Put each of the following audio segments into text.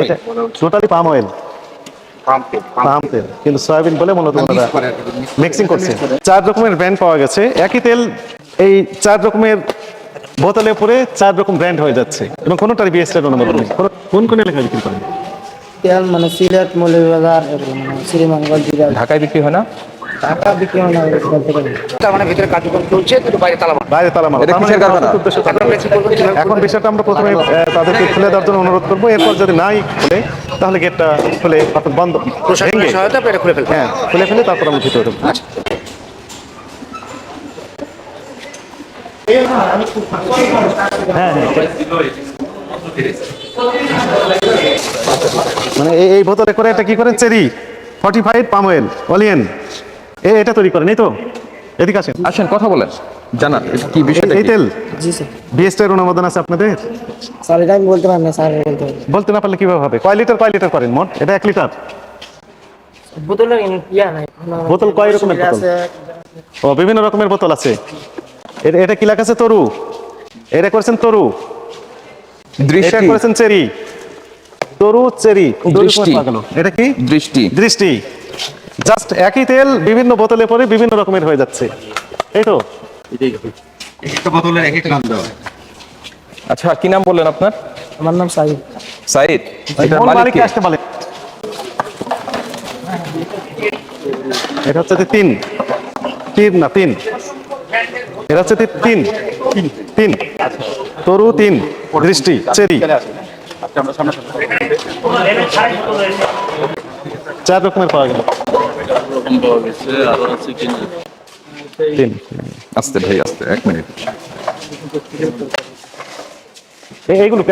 এটা totally palm oil palm তেল কিন্তু সয়াবিন বলে মূলত ওনারা মিক্সিং করছে। চার রকমের ব্র্যান্ড পাওয়া গেছে। একই তেল এই চার রকমের বোতলে পরে চার রকম ব্র্যান্ড হয়ে যাচ্ছে। এবং কোনোটার বিএসটার অনুমোদন নেই কোন কোন এলাকায় বিক্রি করেন? তেল মানে সিলেট মৌলভীবাজার এবং শ্রীমঙ্গল ঢাকায় বিক্রি হয় না? টাকা বিক্রি হয় না তার মানে ভিতরে কার্যক্রম চলছে কিন্তু বাইরে তালা বাইরে তালা মারা। এটা মানে কিসের কারখানা? এখন বিষয়টা আমরা প্রথমে তাদেরকে খুলে দেওয়ার জন্য অনুরোধ করব। এরপর যদি নাই খুলে তাহলে গেটটা খুলে অর্থাৎ বন্ধ। প্রশাসনের সহায়তা পেরে খুলে ফেলবে হ্যাঁ খুলে ফেলে তারপর আমরা ভিতরে ঢুকবো। হ্যাঁ হ্যাঁ। মানে এই বোতলে করে এটা কি করে cherry fortified palm oil olein এটা তৈরি করেন এই তো। এদিকে আসেন। আসেন কথা বলেন। এটা কি বিষয়টা এই তেল? জি স্যার। বিএসটার অনুমোদন আছে আপনাদের? স্যার এটা আমি বলতে পারি না স্যার বলতে বলতে না পারলে কীভাবে হবে? কয় লিটার কয় লিটার করেন মোট? এটা এক লিটার? বোতলের ইয়া নাই। বোতল কয় রকমের বোতল? আছে। ও বিভিন্ন রকমের বোতল আছে। এটা এটা কি লেখা আছে? তরু। এটা করেছেন তরু। দৃষ্টি। করেছেন চেরি। তরু চেরি। দৃষ্টি। এটা কি? দৃষ্টি। দৃষ্টি। জাস্ট একই তেল বিভিন্ন বোতলে পরে বিভিন্ন রকমের হয়ে যাচ্ছে। এই তো? একটা বোতলের এক এক নাম দেওয়া। আচ্ছা কি নাম বললেন আপনার? আমার নাম সাইদ। এটার কোন মালিক আসতে বলে? এটা হচ্ছে যে তিন। তিন না তিন। এটা হচ্ছে যে তিন। তিন। তরু তিন। দৃষ্টি চেরি। চার রকমের পাওয়া গেল। তিন আস্তে ভাই আস্তে এক মিনিট এইগুলো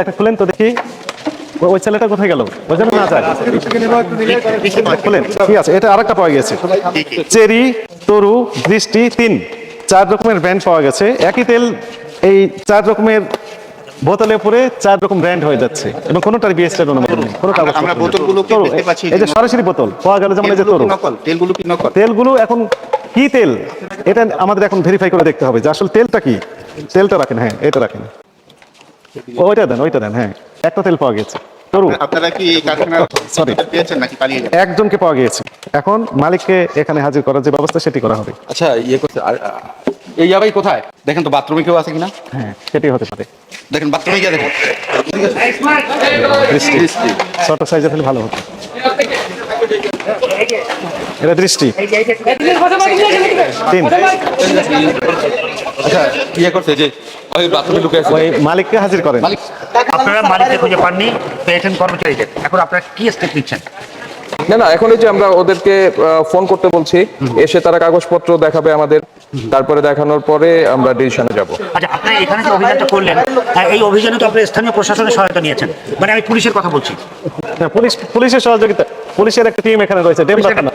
তো দেখি? ওই ছেলেটা কোথায় গেল? ওই জন্য ঠিক আছে, এটা আরেকটা পাওয়া গেছে। চেরি, তরু, দৃষ্টি, তিন। চার রকমের ব্র্যান্ড পাওয়া গেছে। একই তেল, এই চার রকমের বোতলে পরে চার রকম ব্র্যান্ড হয়ে যাচ্ছে এবং কোনোটার বিএসটার অনুমোদন নেই কোনো কাগজ আমরা বোতলগুলোকে দেখতে পাচ্ছি এই যে সরাসরি বোতল পাওয়া গেল যেমন এই যে তেলগুলো তরু নকল? তেলগুলো কি নকল? তেলগুলো এখন কি তেল? এটা আমাদের এখন ভেরিফাই করে দেখতে হবে যে আসলে তেলটা কি। তেলটা রাখেন হ্যাঁ এটা রাখেন। ও, ওইটা দেন ওইটা দেন হ্যাঁ একটা তেল পাওয়া গেছে। তরু আপনারা কি Sorry. পেয়েছেন নাকি পালিয়ে একজনকে পাওয়া গিয়েছে। এখন মালিককে এখানে হাজির করার যে ব্যবস্থা সেটি করা হবে। আচ্ছা ইয়ে করতে এই যাবাই কোথায়? দেখেন তো বাথরুমে কেউ আছে কিনা? হ্যাঁ সেটাই হতে পারে। দেখেন বাথরুমে গিয়ে দেখেন। ছোট সাইজের হলে ভালো হতো। এটা দৃষ্টি। তিন। আচ্ছা ইয়ে করছে যে ওই বাথরুমে ঢুকে আছে। ওই মালিককে হাজির করেন। আপনারা মালিককে খুঁজে পাননি পেয়েছেন কর্মচারীদের এখন আপনারা কি স্টেপ নিচ্ছেন? না না এখন এই যে আমরা ওদেরকে ফোন করতে বলছি এসে তারা কাগজপত্র দেখাবে আমাদের। তারপরে দেখানোর পরে আমরা ডিসিশনে যাব। আচ্ছা আপনারা এখানে যে অভিযানটা করলেন হ্যাঁ, এই অভিযানে তো আপনি স্থানীয় প্রশাসনের সহায়তা নিয়েছেন। মানে আমি পুলিশের কথা বলছি। হ্যাঁ, পুলিশ পুলিশের সহযোগিতা পুলিশের একটা টিম এখানে রয়েছে ডেমরা থানা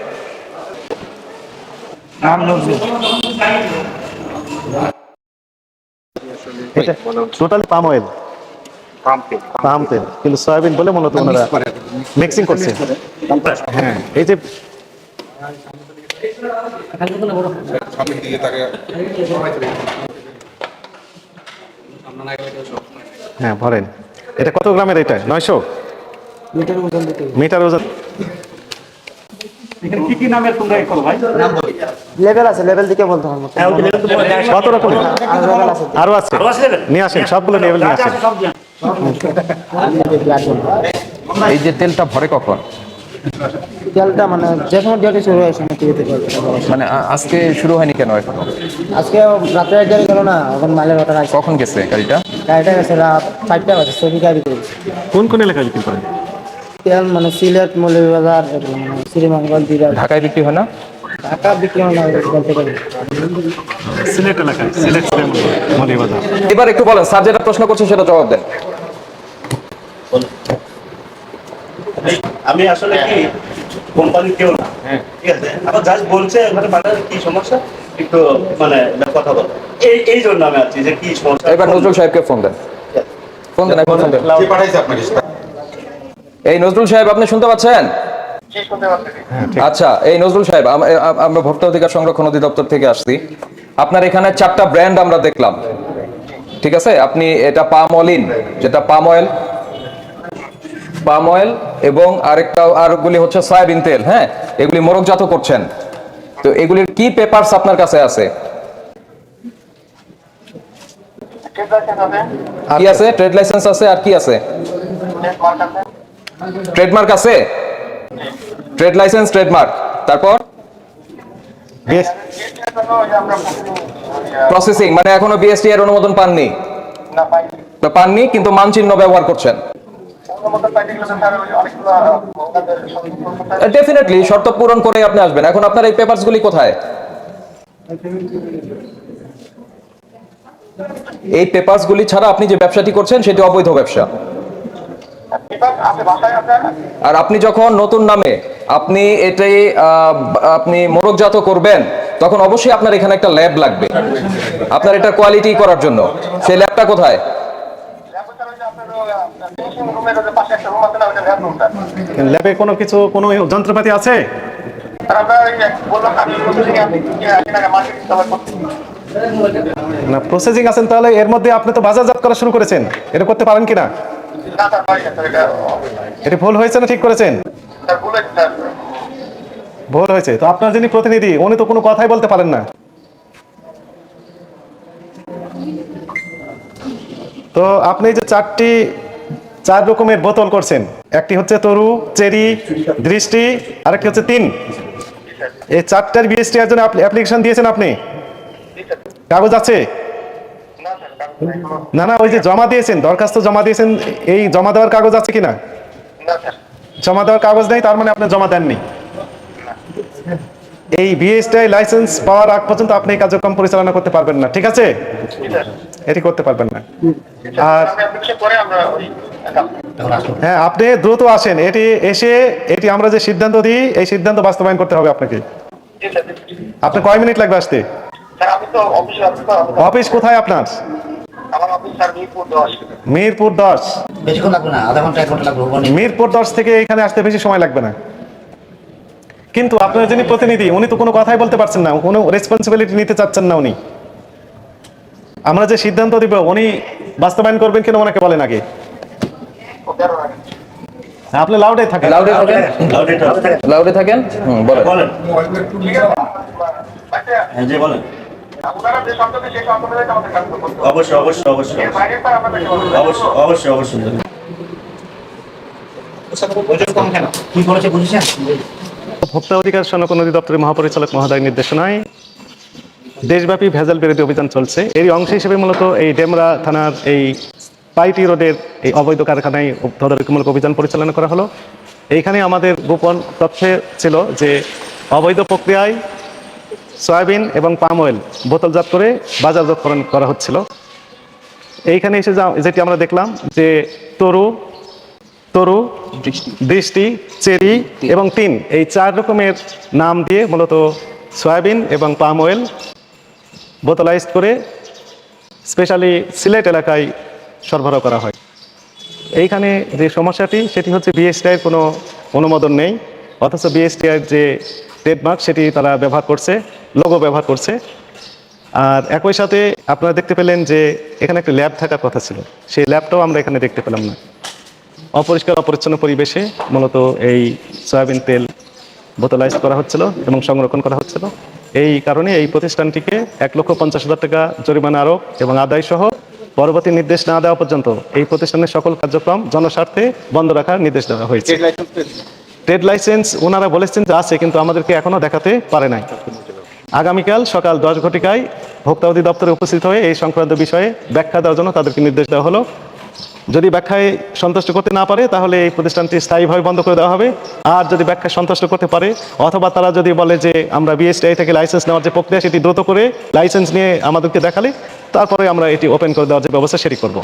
এটা টোটালি পাম অয়েল পাম তেল কিন্তু সয়াবিন বলে মূলত ওনারা মিক্সিং করছে। হ্যাঁ এই যে হ্যাঁ ভরেন এটা কত গ্রামের এটা? নয়শো? মিটার ওজন মিটার ওজন। আছে লেভেল দিকে বলতে হবে। কত রকমের আরও আছে। নিয়ে আসেন সবগুলো লেভেল নিয়ে আসেন। এই যে তেলটা ভরে কখন? তেলটা মানে যে কোনো ডেটে শুরু হয়েছে নাকি দিতে পারবে মানে আজকে শুরু হয়নি কেন এখনও? আজকে রাত্রে এক গাড়ি গেল না এখন মালের অর্ডার আছে। কখন গেছে গাড়িটা? গাড়িটা গেছে রাত চারটা বাজে ছবি গাড়ি করেছে কোন কোন এলাকায় বিক্রি করেন? তেল মানে সিলেট মৌলভীবাজার মানে শ্রীমঙ্গল জিরা ঢাকায় বিক্রি হয় না? টাকা বিক্রি হয় না বলতে পারি সিলেট এলাকায় সিলেট মলিবাজার এবার একটু বলেন স্যার যেটা প্রশ্ন করছে সেটা জবাব দেন। আমি আসলে কি কোম্পানি কেউ না। ঠিক আছে? আবার জাস্ট বলছে মানে মানে কি সমস্যা? একটু মানে কথা বল। এই এই জন্য আমি আছি যে কি সমস্যা। এবার নজরুল সাহেবকে ফোন দেন। ফোন দেন ফোন দেন। কে পাঠাইছে আপনাকে? এই নজরুল সাহেব আপনি শুনতে পাচ্ছেন? আচ্ছা এই নজরুল সাহেব আম- আম- আমরা ভোক্তা অধিকার সংরক্ষণ অধিদপ্তর থেকে আসছি। আপনার এখানে চারটা ব্র্যান্ড আমরা দেখলাম। ঠিক আছে? আপনি এটা পাম অলিন যেটা পাম অয়েল পাম অয়েল এবং আরেকটা আরগুলি হচ্ছে সয়াবিন তেল হ্যাঁ? এগুলি মোরকজাত করছেন। তো এগুলির কি পেপারস আপনার কাছে আছে? কি আছে? ট্রেড লাইসেন্স আছে আর কি আছে? ট্রেডমার্ক আছে? ট্রেড লাইসেন্স ট্রেডমার্ক তারপর? প্রসেসিং মানে এখনও বিএসটি এর অনুমোদন পাননি? পাননি কিন্তু মানচিহ্ন ব্যবহার করছেন। ডেফিনেটলি শর্ত পূরণ করে আপনি আসবেন। এখন আপনার এই পেপারস গুলি কোথায়? এই পেপারস গুলি ছাড়া আপনি যে ব্যবসাটি করছেন সেটি অবৈধ ব্যবসা। আর আপনি যখন নতুন নামে আপনি এটাই আপনি মোরগজাত করবেন তখন অবশ্যই আপনার এখানে একটা ল্যাব লাগবে। আপনার এটা কোয়ালিটি করার জন্য। সেই ল্যাবটা কোথায়? ল্যাবে কোনো কিছু, কোনো যন্ত্রপাতি আছে? না প্রসেসিং আছেন তাহলে, এর মধ্যে আপনি তো বাজারজাত করা শুরু করেছেন। এটা করতে পারেন কিনা এটা ভুল হয়েছে না ঠিক করেছেন? ভুল হয়েছে। তো আপনার যিনি প্রতিনিধি, উনি তো কোনো কথাই বলতে পারেন না। তো আপনি যে চারটি চার রকমের বোতল করছেন। একটি হচ্ছে তরু, চেরি, দৃষ্টি, আরেকটি হচ্ছে তিন এই চারটার বিএসটি এর জন্য অ্যাপ্লিকেশন দিয়েছেন আপনি? কাগজ আছে? না না, ওই যে জমা দিয়েছেন, দরখাস্ত জমা দিয়েছেন, এই জমা দেওয়ার কাগজ আছে কিনা? জমা দেওয়ার কাগজ নেই, তার মানে আপনি জমা দেননি। এই বিএসটিআই লাইসেন্স পাওয়ার আগ পর্যন্ত আপনি এই কার্যক্রম পরিচালনা করতে পারবেন না, ঠিক আছে? এটি করতে পারবেন না। আর হ্যাঁ আপনি দ্রুত আসেন। এটি এসে এটি আমরা যে সিদ্ধান্ত দিই এই সিদ্ধান্ত বাস্তবায়ন করতে হবে আপনাকে। আপনি কয় মিনিট লাগবে আসতে? অফিস কোথায় আপনার? মিরপুর দশ। মিরপুর দশ থেকে এখানে আসতে বেশি সময় লাগবে না। কিন্তু আপনার যিনি প্রতিনিধি উনি তো কোনো কথাই বলতে পারছেন না। কোনো রেসপন্সিবিলিটি নিতে চাচ্ছেন না উনি। আমরা যে সিদ্ধান্ত দিব উনি বাস্তবায়ন করবেন কিনা ওনাকে বলেন আগে। আপনি লাউডে থাকেন। লাউডে থাকেন? লাউডে থাকেন। হুম বলেন। বলেন। হ্যাঁ, বলেন। অবশ্যই অবশ্যই অবশ্যই অবশ্যই। অবশ্যই অবশ্যই কি বলেছে বুঝেছেন? ভোক্তা অধিকার সনক অধিদপ্তরের মহাপরিচালক মহোদয় নির্দেশনায় দেশব্যাপী ভেজাল বিরোধী অভিযান চলছে। এর অংশ হিসেবে মূলত এই ডেমরা থানার এই পাইটি রোডের এই অবৈধ কারখানায় তদারকিমূলক অভিযান পরিচালনা করা হলো। এইখানে আমাদের গোপন তথ্যে ছিল যে অবৈধ প্রক্রিয়ায় সয়াবিন এবং পাম অয়েল বোতলজাত করে বাজারজাতকরণ করা হচ্ছিল। এইখানে এসে যা যেটি আমরা দেখলাম যে তরু তরু দৃষ্টি। চেরি এবং তিন এই চার রকমের নাম দিয়ে মূলত সয়াবিন এবং পাম অয়েল বোতলাইজ করে স্পেশালি সিলেট এলাকায় সরবরাহ করা হয়। এইখানে যে সমস্যাটি, সেটি হচ্ছে বিএসটিআইয়ের কোনো অনুমোদন নেই। অথচ বিএসটিআইয়ের যে ট্রেডমার্ক সেটি তারা ব্যবহার করছে লোগো ব্যবহার করছে। আর একই সাথে আপনারা দেখতে পেলেন যে এখানে একটা ল্যাব থাকার কথা ছিল। সেই ল্যাবটাও আমরা এখানে দেখতে পেলাম না। অপরিষ্কার, অপরিচ্ছন্ন পরিবেশে মূলত এই সয়াবিন তেল বোতলাইজ করা হচ্ছিল এবং সংরক্ষণ করা হচ্ছিল। এই কারণে এই প্রতিষ্ঠানটিকে এক লক্ষ পঞ্চাশ হাজার টাকা জরিমানা আরোপ এবং আদায় সহ পরবর্তী নির্দেশ না দেওয়া পর্যন্ত এই প্রতিষ্ঠানের সকল কার্যক্রম জনস্বার্থে বন্ধ রাখার নির্দেশ দেওয়া হয়েছে। ট্রেড লাইসেন্স ওনারা বলেছেন যে আছে কিন্তু আমাদেরকে এখনও দেখাতে পারে নাই। আগামীকাল সকাল দশ ঘটিকায় ভোক্তা অধিদপ্তরে উপস্থিত হয়ে এই সংক্রান্ত বিষয়ে ব্যাখ্যা দেওয়ার জন্য তাদেরকে নির্দেশ দেওয়া হলো। যদি ব্যাখ্যায় সন্তুষ্ট করতে না পারে, তাহলে এই প্রতিষ্ঠানটি স্থায়ীভাবে বন্ধ করে দেওয়া হবে। আর যদি ব্যাখ্যায় সন্তুষ্ট করতে পারে, অথবা তারা যদি বলে যে আমরা বিএসটিআই থেকে লাইসেন্স নেওয়ার যে প্রক্রিয়া, সেটি দ্রুত করে লাইসেন্স নিয়ে আমাদেরকে দেখালে, তারপরে আমরা এটি ওপেন করে দেওয়ার যে ব্যবস্থা, সেটি করব।